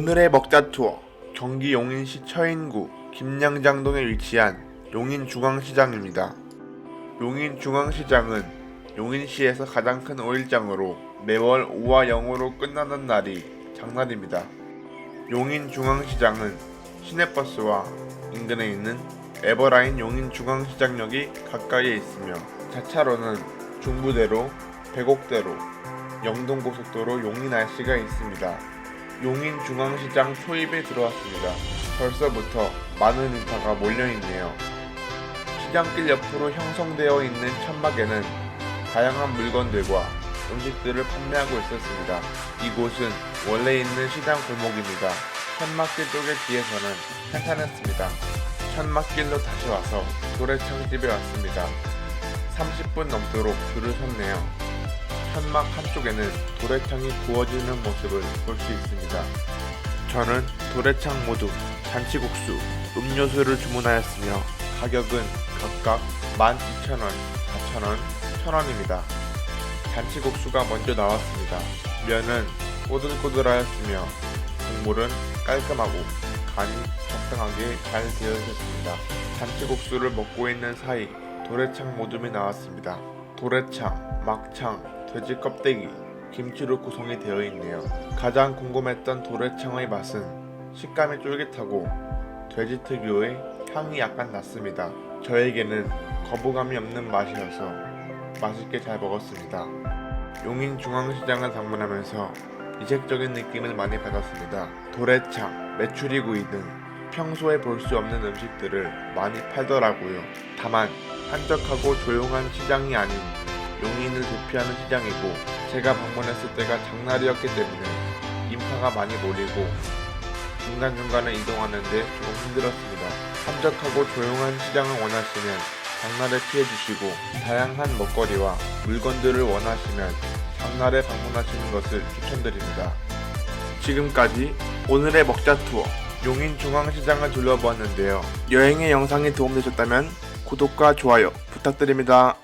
오늘의 먹자 투어 경기 용인시 처인구 김양장동에 위치한 용인중앙시장입니다. 용인중앙시장은 용인시에서 가장 큰 오일장으로 매월 5와 0으로 끝나는 날이 장날입니다. 용인중앙시장은 시내버스와 인근에 있는 에버라인 용인중앙시장역이 가까이에 있으며 자차로는 중부대로, 백옥대로, 영동고속도로 용인 IC가 있습니다. 용인중앙시장 초입에 들어왔습니다. 벌써부터 많은 인파가 몰려있네요. 시장길 옆으로 형성되어 있는 천막에는 다양한 물건들과 음식들을 판매하고 있었습니다. 이곳은 원래 있는 시장 골목입니다. 천막길 쪽의 뒤에서는 한산했습니다. 천막길로 다시 와서 도래창집에 왔습니다. 30분 넘도록 줄을 섰네요. 천막 한쪽에는 도래창이 구워지는 모습을 볼 수 있습니다. 저는 도래창 모두 잔치국수, 음료수를 주문하였으며 가격은 각각 12,000원, 4,000원, 1,000원입니다. 잔치국수가 먼저 나왔습니다. 면은 꼬들꼬들하였으며 국물은 깔끔하고 간이 적당하게 잘 되어 있었습니다. 잔치국수를 먹고 있는 사이 도래창 모둠이 나왔습니다. 도래창, 막창, 돼지 껍데기, 김치로 구성이 되어 있네요. 가장 궁금했던 도래창의 맛은 식감이 쫄깃하고 돼지 특유의 향이 약간 났습니다. 저에게는 거부감이 없는 맛이어서 맛있게 잘 먹었습니다. 용인 중앙시장을 방문하면서 이색적인 느낌을 많이 받았습니다. 도래창, 메추리구이 등 평소에 볼 수 없는 음식들을 많이 팔더라고요. 다만 한적하고 조용한 시장이 아닌 용인을 대표하는 시장이고 제가 방문했을 때가 장날이었기 때문에 인파가 많이 몰리고 중간중간에 이동하는데 조금 힘들었습니다. 한적하고 조용한 시장을 원하시면 장날에 피해주시고 다양한 먹거리와 물건들을 원하시면 장날에 방문하시는 것을 추천드립니다. 지금까지 오늘의 먹자 투어 용인 중앙시장을 둘러보았는데요. 여행의 영상이 도움되셨다면 구독과 좋아요 부탁드립니다.